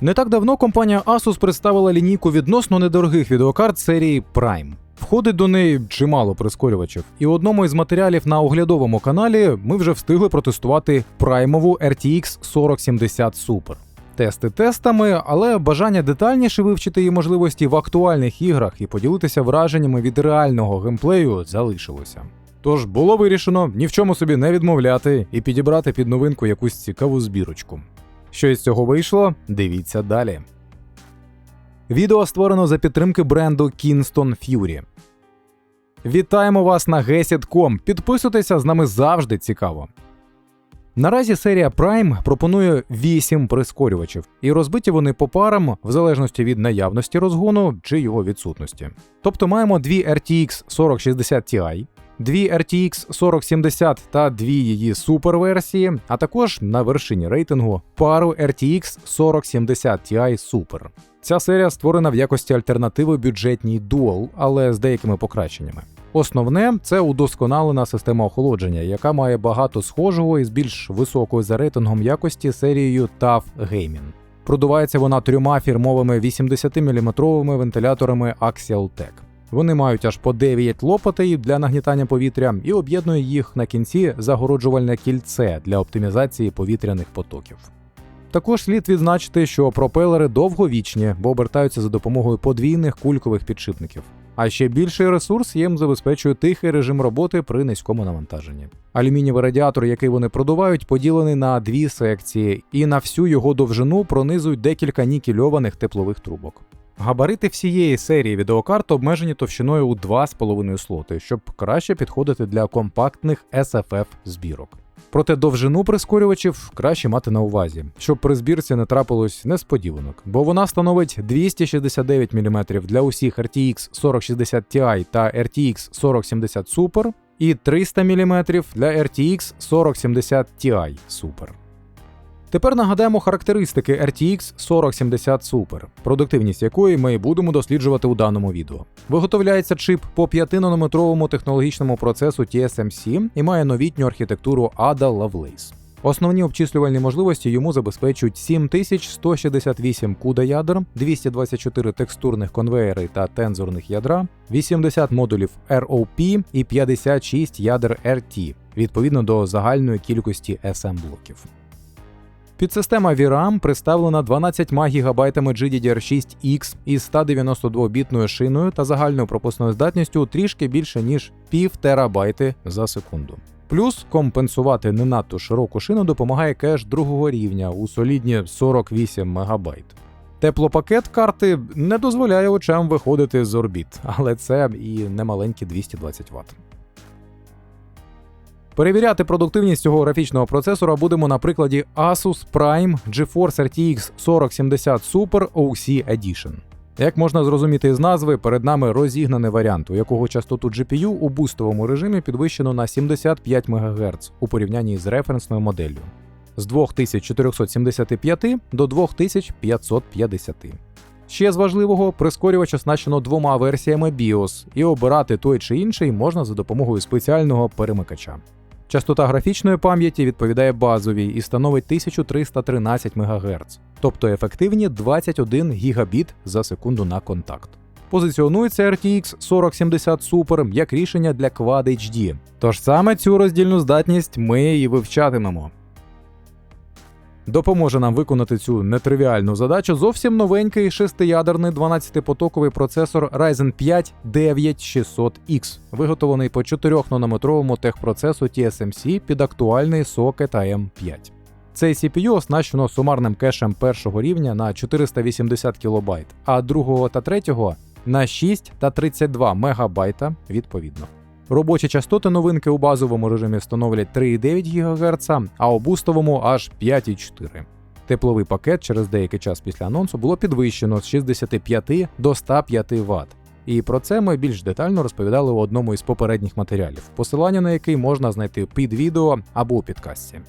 Не так давно компанія Asus представила лінійку відносно недорогих відеокарт серії Prime. Входить до неї чимало прискорювачів, і у одному із матеріалів на оглядовому каналі ми вже встигли протестувати праймову RTX 4070 Super. Тести тестами, але бажання детальніше вивчити її можливості в актуальних іграх і поділитися враженнями від реального геймплею залишилося. Тож було вирішено ні в чому собі не відмовляти і підібрати під новинку якусь цікаву збірочку. Що із цього вийшло, дивіться далі. Відео створено за підтримки бренду Kingston Fury. Вітаємо вас на Gesit.com. Підписуйтеся з нами завжди цікаво. Наразі серія Prime пропонує 8 прискорювачів, і розбиті вони по парам в залежності від наявності розгону чи його відсутності. Тобто маємо дві RTX 4060 Ti, дві RTX 4070 та дві її суперверсії, а також на вершині рейтингу пару RTX 4070 Ti Super. Ця серія створена в якості альтернативи бюджетній Dual, але з деякими покращеннями. Основне це удосконалена система охолодження, яка має багато схожого і з більш високою за рейтингом якості серією TAF Gaming. Продувається вона трьома фірмовими 80-мм вентиляторами Axial Tech. Вони мають аж по 9 лопатей для нагнітання повітря і об'єднує їх на кінці загороджувальне кільце для оптимізації повітряних потоків. Також слід відзначити, що пропелери довговічні, бо обертаються за допомогою подвійних кулькових підшипників. А ще більший ресурс їм забезпечує тихий режим роботи при низькому навантаженні. Алюмінієвий радіатор, який вони продувають, поділений на дві секції, і на всю його довжину пронизують декілька нікельованих теплових трубок. Габарити всієї серії відеокарт обмежені товщиною у 2,5 слоти, щоб краще підходити для компактних SFF збірок. Проте довжину прискорювачів краще мати на увазі, щоб при збірці не трапилось несподіванок, бо вона становить 269 мм для усіх RTX 4060 Ti та RTX 4070 Super і 300 мм для RTX 4070 Ti Super. Тепер нагадаємо характеристики RTX 4070 Super, продуктивність якої ми будемо досліджувати у даному відео. Виготовляється чип по 5-нанометровому технологічному процесу TSMC і має новітню архітектуру Ada Lovelace. Основні обчислювальні можливості йому забезпечують 7168 CUDA ядер, 224 текстурних конвеєри та тензорних ядра, 80 модулів ROP і 56 ядер RT, відповідно до загальної кількості SM-блоків. Підсистема VRAM представлена 12 ГБ GDDR6X із 192-бітною шиною та загальною пропускною здатністю трішки більше ніж пів терабайти за секунду. Плюс компенсувати не надто широку шину допомагає кеш другого рівня у солідні 48 МБ. Теплопакет карти не дозволяє очам виходити з орбіт, але це і немаленькі 220 Вт. Перевіряти продуктивність цього графічного процесора будемо на прикладі Asus Prime GeForce RTX 4070 Super OC Edition. Як можна зрозуміти з назви, перед нами розігнаний варіант, у якого частоту GPU у бустовому режимі підвищено на 75 МГц у порівнянні з референсною моделлю з 2475 до 2550. Ще з важливого, прискорювач оснащено двома версіями BIOS, і обирати той чи інший можна за допомогою спеціального перемикача. Частота графічної пам'яті відповідає базовій і становить 1313 МГц, тобто ефективні 21 гігабіт за секунду на контакт. Позиціонується RTX 4070 Super як рішення для Quad HD, тож саме цю роздільну здатність ми і вивчатимемо. Допоможе нам виконати цю нетривіальну задачу зовсім новенький шестиядерний 12-потоковий процесор Ryzen 5 9600X, виготовлений по 4-нанометровому техпроцесу TSMC під актуальний сокет AM5. Цей CPU оснащено сумарним кешем першого рівня на 480 кБ, а другого та третього на 6 та 32 МБ відповідно. Робочі частоти новинки у базовому режимі становлять 3,9 ГГц, а у бустовому аж 5,4. Тепловий пакет через деякий час після анонсу було підвищено з 65 до 105 Вт. І про це ми більш детально розповідали у одному із попередніх матеріалів, посилання на який можна знайти під відео або у підкасті.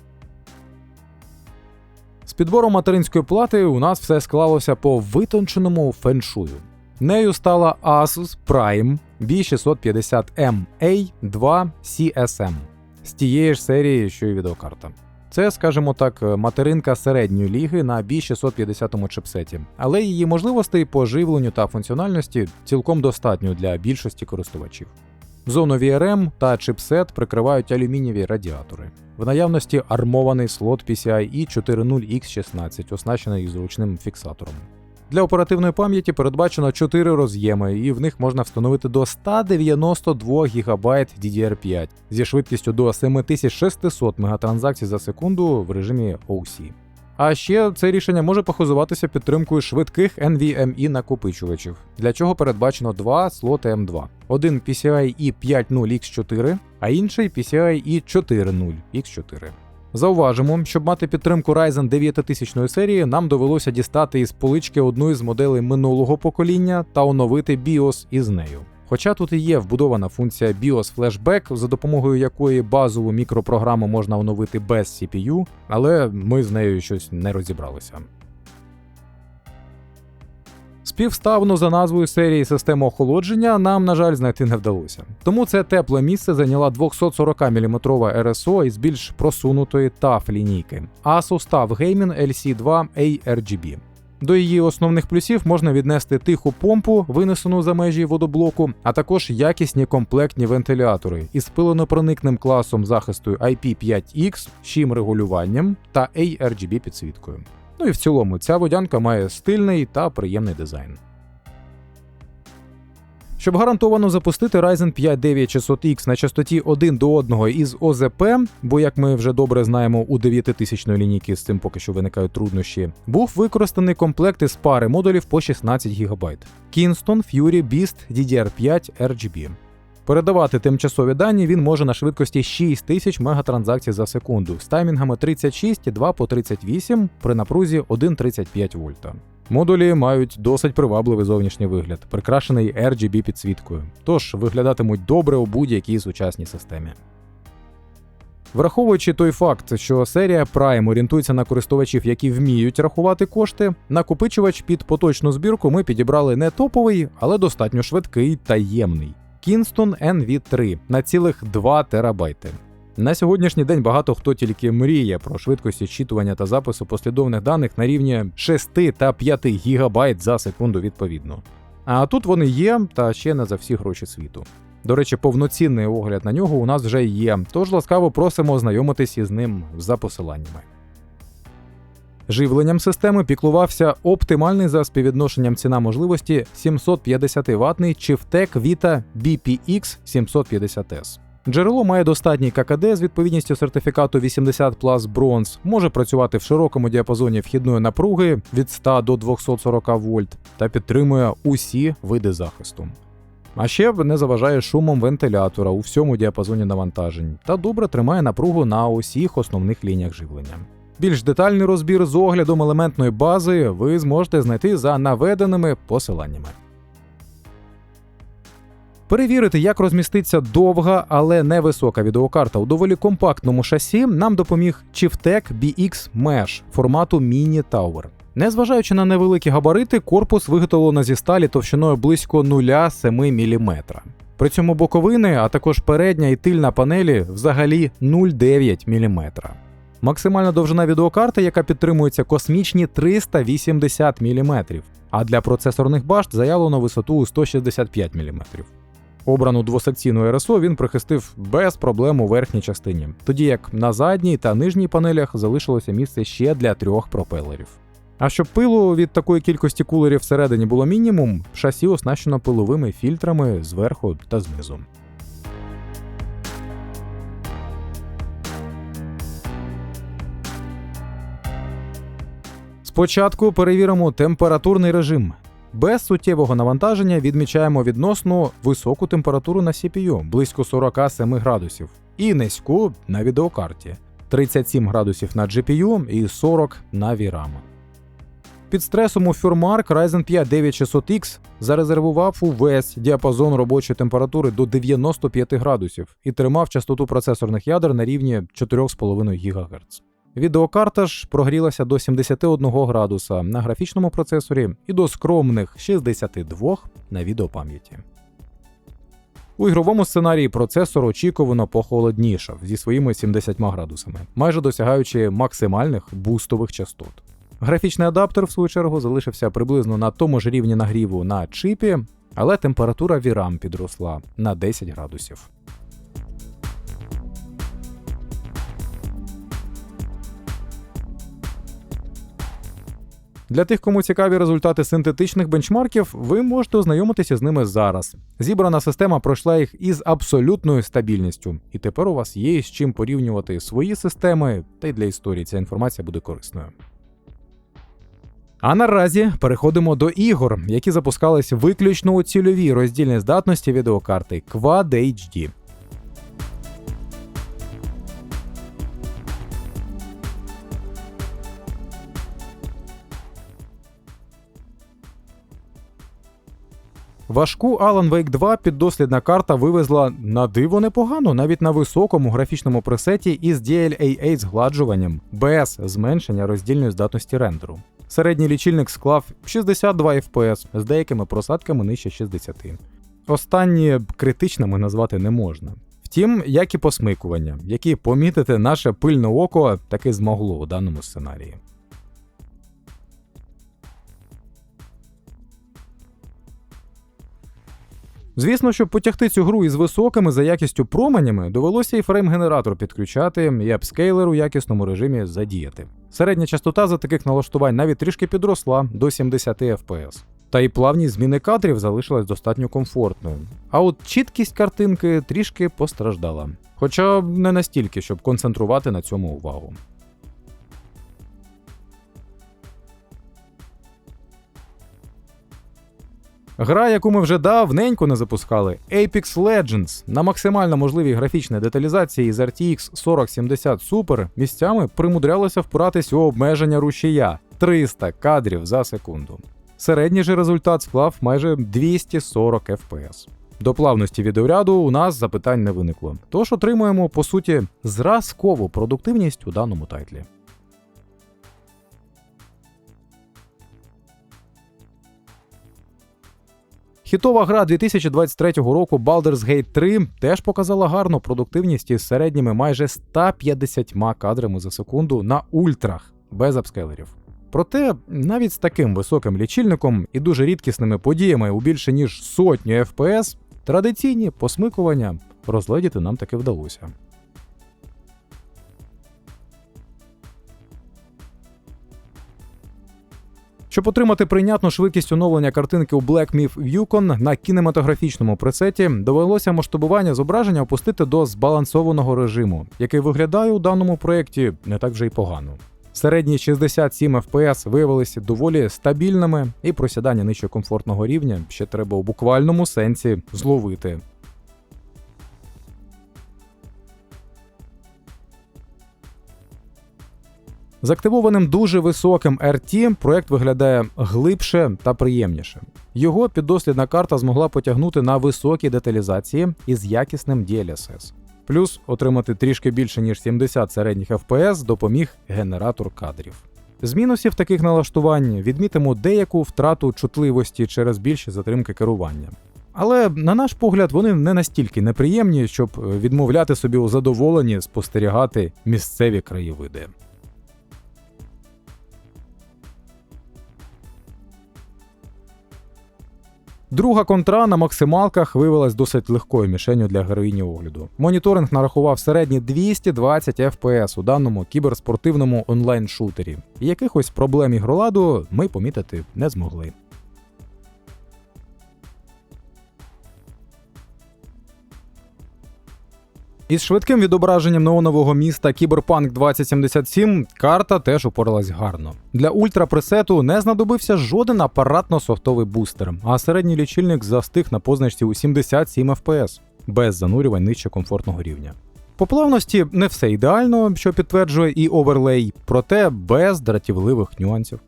З підбором материнської плати у нас все склалося по витонченому феншую. Нею стала Asus Prime B650MA2 CSM з тієї ж серії, що й відеокарта. Це, скажімо так, материнка середньої ліги на B650 чипсеті, але її можливостей по живленню та функціональності цілком достатньо для більшості користувачів. Зону VRM та чипсет прикривають алюмінієві радіатори. В наявності армований слот PCIe 40X16, оснащений зручним фіксатором. Для оперативної пам'яті передбачено 4 роз'єми, і в них можна встановити до 192 ГБ DDR5 зі швидкістю до 7600 мегатранзакцій за секунду в режимі OC. А ще це рішення може похизуватися підтримкою швидких NVMe накопичувачів, для чого передбачено два слоти M2. Один PCIe 50X4, а інший PCIe 40X4. Зауважимо, щоб мати підтримку Ryzen 9000 серії, нам довелося дістати із полички одну із моделей минулого покоління та оновити BIOS із нею. Хоча тут і є вбудована функція BIOS Flashback, за допомогою якої базову мікропрограму можна оновити без CPU, але ми з нею щось не розібралися. Співставну за назвою серії системи охолодження нам, на жаль, знайти не вдалося. Тому це тепле місце зайняла 240 мм RSO із більш просунутої TAF лінійки Asus TUF Gaming LC2 ARGB. До її основних плюсів можна віднести тиху помпу, винесену за межі водоблоку, а також якісні комплектні вентилятори із пиленопроникним класом захисту IP5X, щим регулюванням та ARGB підсвіткою. Ну і в цілому ця водянка має стильний та приємний дизайн. Щоб гарантовано запустити Ryzen 5 9600X на частоті 1 до 1 із ОЗП, бо як ми вже добре знаємо, у 9000 лінійки з цим поки що виникають труднощі, був використаний комплект із пари модулів по 16 ГБ Kingston Fury Beast DDR5 RGB. Передавати тимчасові дані він може на швидкості 6000 мегатранзакцій за секунду з таймінгами 36 і 2 по 38 при напрузі 1,35 вольта. Модулі мають досить привабливий зовнішній вигляд, прикрашений RGB підсвіткою, тож виглядатимуть добре у будь-якій сучасній системі. Враховуючи той факт, що серія Prime орієнтується на користувачів, які вміють рахувати кошти, накопичувач під поточну збірку ми підібрали не топовий, але достатньо швидкий та ємний. Kingston NV3 на цілих 2 терабайти. На сьогоднішній день багато хто тільки мріє про швидкості зчитування та запису послідовних даних на рівні 6 та 5 гігабайт за секунду відповідно. А тут вони є, та ще не за всі гроші світу. До речі, повноцінний огляд на нього у нас вже є, тож ласкаво просимо ознайомитись із ним за посиланнями. Живленням системи піклувався оптимальний за співвідношенням ціна можливості 750 ватний Chivtec Vita BPX 750S. Джерело має достатній ККД з відповідністю сертифікату 80 Plus Bronze, може працювати в широкому діапазоні вхідної напруги від 100 до 240 вольт та підтримує усі види захисту. А ще не заважає шумом вентилятора у всьому діапазоні навантажень та добре тримає напругу на усіх основних лініях живлення. Більш детальний розбір з оглядом елементної бази ви зможете знайти за наведеними посиланнями. Перевірити, як розміститься довга, але невисока відеокарта у доволі компактному шасі, нам допоміг Chieftec BX Mesh формату Mini Tower. Незважаючи на невеликі габарити, корпус виготовлено зі сталі товщиною близько 0,7 мм. При цьому боковини, а також передня і тильна панелі взагалі 0,9 мм. Максимальна довжина відеокарти, яка підтримується космічні 380 мм, а для процесорних башт заявлено висоту у 165 мм. Обрану двосекційну РСО він прихистив без проблем у верхній частині, тоді як на задній та нижній панелях залишилося місце ще для трьох пропелерів. А щоб пилу від такої кількості кулерів всередині було мінімум, шасі оснащено пиловими фільтрами зверху та знизу. Спочатку перевіримо температурний режим. Без суттєвого навантаження відмічаємо відносно високу температуру на CPU близько 47 градусів, і низьку на відеокарті 37 градусів на GPU і 40 на VRAM. Під стресом у Furmark Ryzen 5 9600X зарезервував увесь діапазон робочої температури до 95 градусів і тримав частоту процесорних ядер на рівні 4,5 ГГц. Відеокарта ж прогрілася до 71 градуса на графічному процесорі і до скромних 62 на відеопам'яті. У ігровому сценарії процесор очікувано похолоднішав зі своїми 70 градусами, майже досягаючи максимальних бустових частот. Графічний адаптер, в свою чергу, залишився приблизно на тому ж рівні нагріву на чипі, але температура VRAM підросла на 10 градусів. Для тих, кому цікаві результати синтетичних бенчмарків, ви можете ознайомитися з ними зараз. Зібрана система пройшла їх із абсолютною стабільністю, і тепер у вас є з чим порівнювати свої системи, та й для історії ця інформація буде корисною. А наразі переходимо до ігор, які запускались виключно у цільовій роздільній здатності відеокарти Quad HD. Важку Alan Wake 2 піддослідна карта вивезла на диво непогано, навіть на високому графічному пресеті із DLAA згладжуванням, без зменшення роздільної здатності рендеру. Середній лічильник склав 62 FPS з деякими просадками нижче 60. Останні критичними назвати не можна. Втім, як і посмикування, які помітити наше пильне око таки змогло у даному сценарії. Звісно, щоб потягти цю гру із високими за якістю променями, довелося і фрейм-генератор підключати, і апскейлер у якісному режимі задіяти. Середня частота за таких налаштувань навіть трішки підросла до 70 FPS. Та й плавність зміни кадрів залишилась достатньо комфортною. А от чіткість картинки трішки постраждала. Хоча не настільки, щоб концентрувати на цьому увагу. Гра, яку ми вже давненько не запускали, Apex Legends на максимально можливій графічній деталізації з RTX 4070 Super місцями примудрялося впиратись у обмеження рушія 300 кадрів за секунду. Середній же результат склав майже 240 FPS. До плавності відеоряду у нас запитань не виникло, тож отримуємо по суті зразкову продуктивність у даному тайтлі. Хітова гра 2023 року Baldur's Gate 3 теж показала гарну продуктивність із середніми майже 150 кадрами за секунду на ультрах без апскейлерів. Проте навіть з таким високим лічильником і дуже рідкісними подіями у більше ніж сотню FPS традиційні посмикування розгледіти нам таки вдалося. Щоб отримати прийнятну швидкість оновлення картинки у Black Myth Yukon на кінематографічному пресеті, довелося масштабування зображення опустити до збалансованого режиму, який виглядає у даному проєкті не так вже й погано. Середні 67 FPS виявилися доволі стабільними, і просідання нижче комфортного рівня ще треба у буквальному сенсі зловити. З активованим дуже високим RT проект виглядає глибше та приємніше. Його піддослідна карта змогла потягнути на високій деталізації із якісним DLSS. Плюс отримати трішки більше ніж 70 середніх FPS допоміг генератор кадрів. З мінусів таких налаштувань відмітимо деяку втрату чутливості через більші затримки керування. Але, на наш погляд, вони не настільки неприємні, щоб відмовляти собі у задоволенні спостерігати місцеві краєвиди. Друга контра на максималках виявилась досить легкою мішенью для героїні огляду. Моніторинг нарахував середні 220 FPS у даному кіберспортивному онлайн-шутері, і якихось проблем ігроладу ми помітити не змогли. Із швидким відображенням неонового міста Cyberpunk 2077 карта теж упоралась гарно. Для ультрапресету не знадобився жоден апаратно-софтовий бустер, а середній лічильник застиг на позначці у 77 FPS, без занурювань нижче комфортного рівня. По плавності не все ідеально, що підтверджує і оверлей, проте без дратівливих нюансів.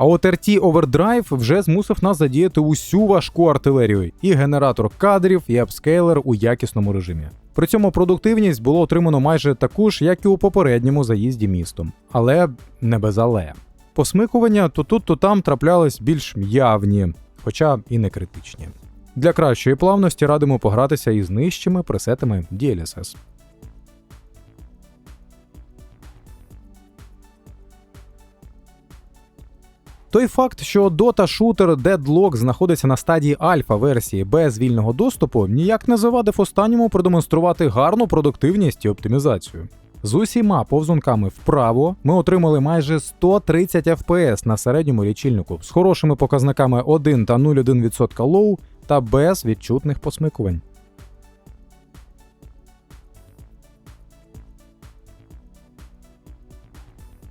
А от RT Overdrive вже змусив нас задіяти усю важку артилерію, і генератор кадрів, і апскейлер у якісному режимі. При цьому продуктивність було отримано майже таку ж, як і у попередньому заїзді містом, але не без але. Посмикування то тут, то там траплялись більш явні, хоча і не критичні. Для кращої плавності радимо погратися із нижчими пресетами DLSS. Той факт, що Dota шутер Deadlock знаходиться на стадії альфа-версії без вільного доступу, ніяк не завадив останньому продемонструвати гарну продуктивність і оптимізацію. З усіма повзунками вправо ми отримали майже 130 FPS на середньому лічильнику з хорошими показниками 1 та 0,1% лоу та без відчутних посмикувань.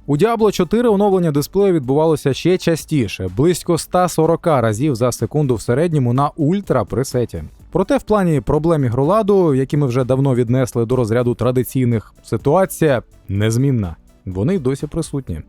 У Diablo 4 оновлення дисплею відбувалося ще частіше, близько 140 разів за секунду в середньому на ультра пресеті. Проте в плані проблем ігроладу, які ми вже давно віднесли до розряду традиційних, ситуація незмінна. Вони досі присутні.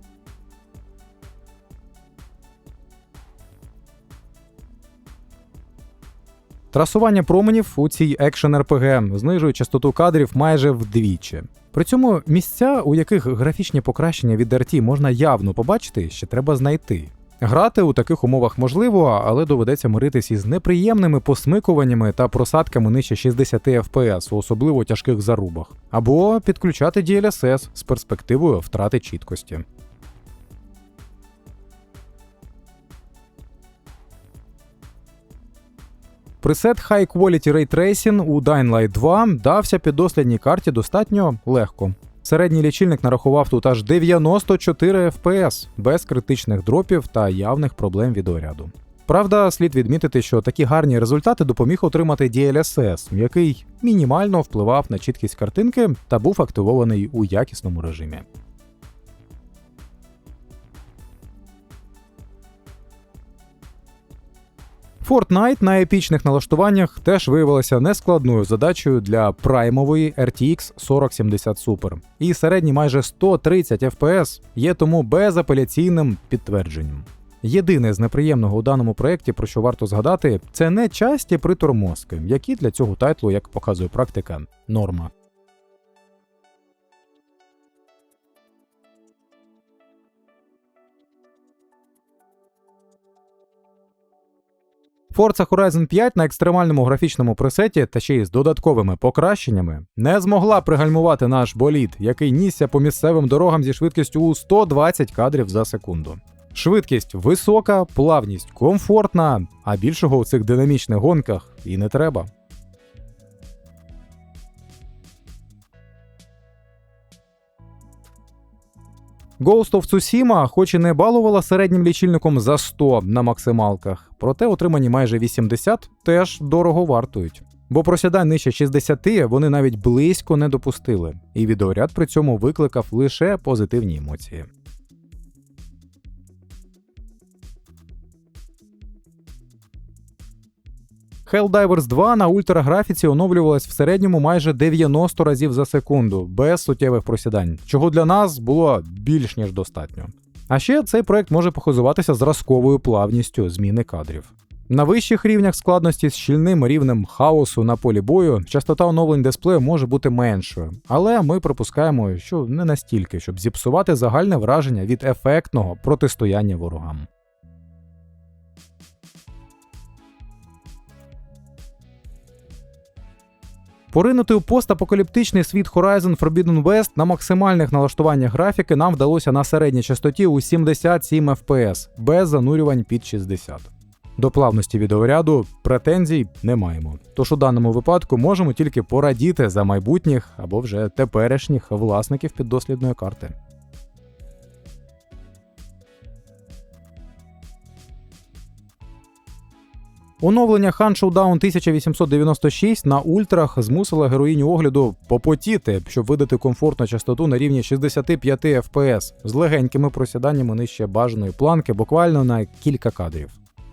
Трасування променів у цій екшен RPG знижує частоту кадрів майже вдвічі. При цьому місця, у яких графічні покращення від RT можна явно побачити, ще треба знайти. Грати у таких умовах можливо, але доведеться миритись із неприємними посмикуваннями та просадками нижче 60 FPS у особливо тяжких зарубах, або підключати DLSS з перспективою втрати чіткості. Пресет High Quality Ray Tracing у Dying Light 2 дався піддослідній карті достатньо легко. Середній лічильник нарахував тут аж 94 FPS без критичних дропів та явних проблем відеоряду. Правда, слід відмітити, що такі гарні результати допоміг отримати DLSS, який мінімально впливав на чіткість картинки та був активований у якісному режимі. Fortnite на епічних налаштуваннях теж виявилася нескладною задачею для праймової RTX 4070 Super. І середній майже 130 FPS є тому безапеляційним підтвердженням. Єдине з неприємного у даному проєкті, про що варто згадати, це не часті притормозки, які для цього тайтлу, як показує практика, норма. Forza Horizon 5 на екстремальному графічному пресеті та ще й з додатковими покращеннями не змогла пригальмувати наш болід, який нісся по місцевим дорогам зі швидкістю у 120 кадрів за секунду. Швидкість висока, плавність комфортна, а більшого у цих динамічних гонках і не треба. Ghost of Tsushima хоч і не балувала середнім лічильником за 100 на максималках, проте отримані майже 80 теж дорого вартують. Бо просідань нижче 60 вони навіть близько не допустили, і відеоряд при цьому викликав лише позитивні емоції. Helldivers 2 на ультраграфіці оновлювалась в середньому майже 90 разів за секунду, без суттєвих просідань, чого для нас було більш ніж достатньо. А ще цей проект може похизуватися зразковою плавністю зміни кадрів. На вищих рівнях складності з щільним рівнем хаосу на полі бою частота оновлень дисплею може бути меншою, але ми припускаємо, що не настільки, щоб зіпсувати загальне враження від ефектного протистояння ворогам. Поринути у постапокаліптичний світ Horizon Forbidden West на максимальних налаштуваннях графіки нам вдалося на середній частоті у 77 FPS, без занурювань під 60. До плавності відеоряду претензій не маємо. Тож у даному випадку можемо тільки порадіти за майбутніх або вже теперішніх власників піддослідної карти. Оновлення Han Showdown 1896 на ультрах змусило героїню огляду попотіти, щоб видати комфортну частоту на рівні 65 FPS з легенькими просіданнями нижче бажаної планки буквально на кілька кадрів.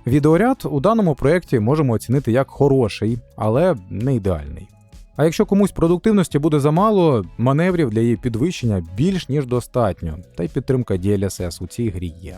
Відеоряд у даному проєкті можемо оцінити як хороший, але не ідеальний. А якщо комусь продуктивності буде замало, маневрів для її підвищення більш ніж достатньо, та й підтримка DLSS у цій грі є.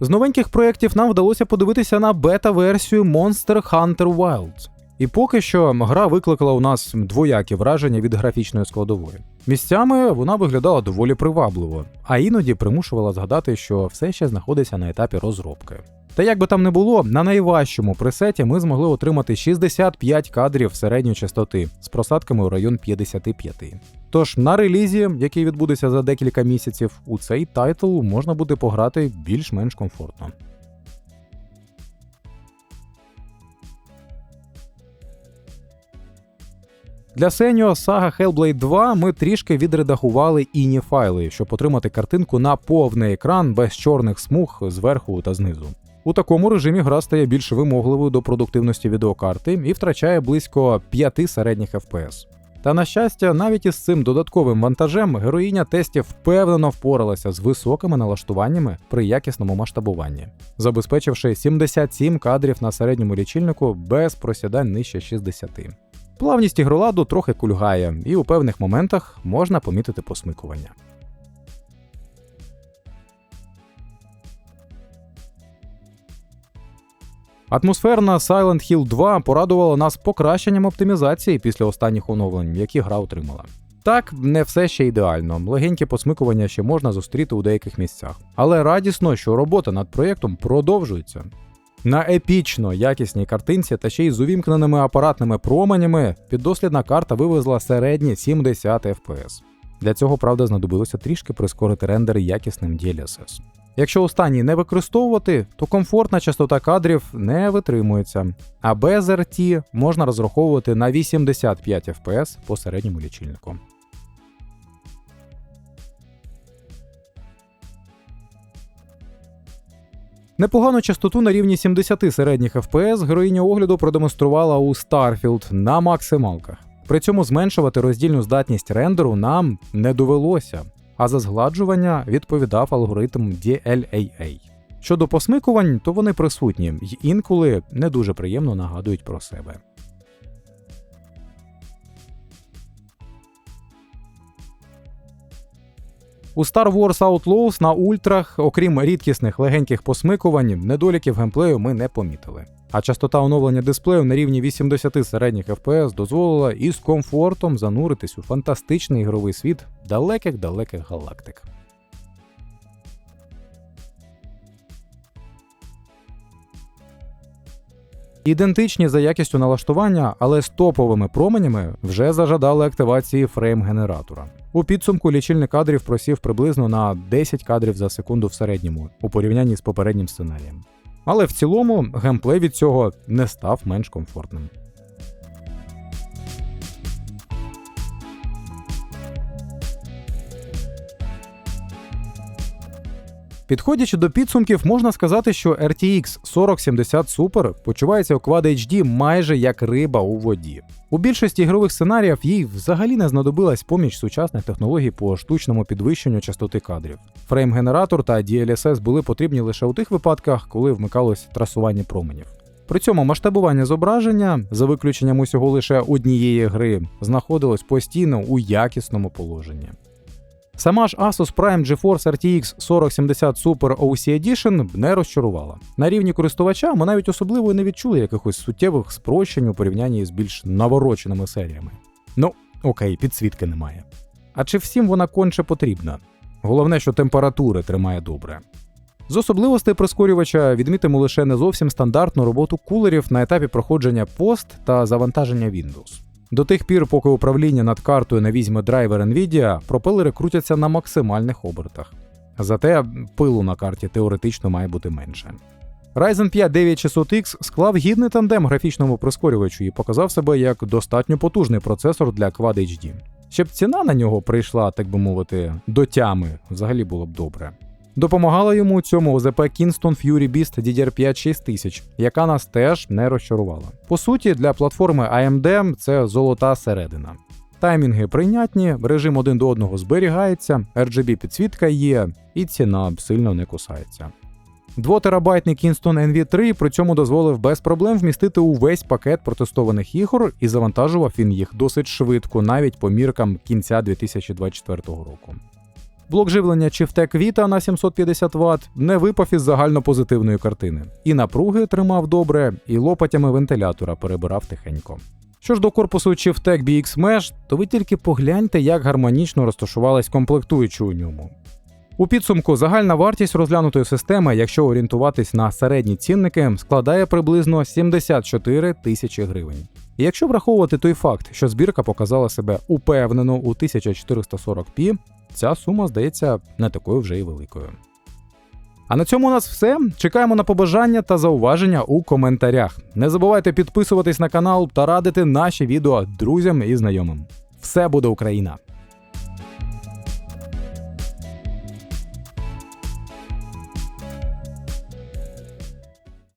З новеньких проєктів нам вдалося подивитися на бета-версію Monster Hunter Wilds. І поки що гра викликала у нас двоякі враження від графічної складової. Місцями вона виглядала доволі привабливо, а іноді примушувала згадати, що все ще знаходиться на етапі розробки. Та як би там не було, на найважчому пресеті ми змогли отримати 65 кадрів середньої частоти з просадками у район 55. Тож на релізі, який відбудеться за декілька місяців, у цей тайтл можна буде пограти більш-менш комфортно. Для Сеньо Saga Hellblade 2 ми трішки відредагували іні файли, щоб отримати картинку на повний екран без чорних смуг зверху та знизу. У такому режимі гра стає більш вимогливою до продуктивності відеокарти і втрачає близько 5 середніх FPS. Та на щастя, навіть із цим додатковим вантажем героїня тестів впевнено впоралася з високими налаштуваннями при якісному масштабуванні, забезпечивши 77 кадрів на середньому лічильнику без просідань нижче 60. Плавність ігроладу трохи кульгає, і у певних моментах можна помітити посмикування. Атмосферна Silent Hill 2 порадувала нас покращенням оптимізації після останніх оновлень, які гра отримала. Так, не все ще ідеально, легенькі посмикування ще можна зустріти у деяких місцях. Але радісно, що робота над проєктом продовжується. На епічно якісній картинці та ще й з увімкненими апаратними променями піддослідна карта вивезла середні 70 FPS. Для цього, правда, знадобилося трішки прискорити рендер якісним DLSS. Якщо останній не використовувати, то комфортна частота кадрів не витримується, а без RT можна розраховувати на 85 FPS по середньому лічильнику. Непогану частоту на рівні 70 середніх FPS героїня огляду продемонструвала у Starfield на максималках. При цьому зменшувати роздільну здатність рендеру нам не довелося, а за згладжування відповідав алгоритм DLAA. Щодо посмикувань, то вони присутні й інколи не дуже приємно нагадують про себе. У Star Wars Outlaws на ультрах, окрім рідкісних легеньких посмикувань, недоліків геймплею ми не помітили. А частота оновлення дисплею на рівні 80 середніх FPS дозволила із комфортом зануритись у фантастичний ігровий світ далеких-далеких галактик. Ідентичні за якістю налаштування, але з топовими променями вже зажадали активації фрейм-генератора. У підсумку лічильник кадрів просів приблизно на 10 кадрів за секунду в середньому у порівнянні з попереднім сценарієм. Але в цілому геймплей від цього не став менш комфортним. Підходячи до підсумків, можна сказати, що RTX 4070 Super почувається у Quad HD майже як риба у воді. У більшості ігрових сценаріїв їй взагалі не знадобилась поміч сучасних технологій по штучному підвищенню частоти кадрів. Фрейм-генератор та DLSS були потрібні лише у тих випадках, коли вмикалось трасування променів. При цьому масштабування зображення, за виключенням усього лише однієї гри, знаходилось постійно у якісному положенні. Сама ж Asus Prime GeForce RTX 4070 Super OC Edition не розчарувала. На рівні користувача ми навіть особливо не відчули якихось суттєвих спрощень у порівнянні з більш навороченими серіями. Ну, окей, підсвітки немає. А чи всім вона конче потрібна? Головне, що температури тримає добре. З особливостей прискорювача відмітимо лише не зовсім стандартну роботу кулерів на етапі проходження пост та завантаження Windows. До тих пір, поки управління над картою не візьме драйвер Nvidia, пропелери крутяться на максимальних обертах. Зате пилу на карті теоретично має бути менше. Ryzen 5 9600X склав гідний тандем графічному прискорювачу і показав себе як достатньо потужний процесор для Quad HD. Щоб ціна на нього прийшла, так би мовити, до тями, взагалі було б добре. Допомагала йому у цьому ОЗП Kingston Fury Beast DDR5 6000, яка нас теж не розчарувала. По суті, для платформи AMD це золота середина. Таймінги прийнятні, режим один до одного зберігається, RGB підсвітка є, і ціна сильно не кусається. 2-терабайтний Kingston NV3 при цьому дозволив без проблем вмістити увесь пакет протестованих ігор і завантажував він їх досить швидко, навіть по міркам кінця 2024 року. Блок живлення Chieftec Vita на 750 Вт не випав із загально позитивної картини. І напруги тримав добре, і лопатями вентилятора перебирав тихенько. Що ж до корпусу Chieftec BX Mesh, то ви тільки погляньте, як гармонічно розташувались комплектуючі у ньому. У підсумку загальна вартість розглянутої системи, якщо орієнтуватись на середні цінники, складає приблизно 74 тисячі гривень. І якщо враховувати той факт, що збірка показала себе упевнено у 1440p, ця сума здається не такою вже й великою. А на цьому у нас все. Чекаємо на побажання та зауваження у коментарях. Не забувайте підписуватись на канал та радити наші відео друзям і знайомим. Все буде Україна!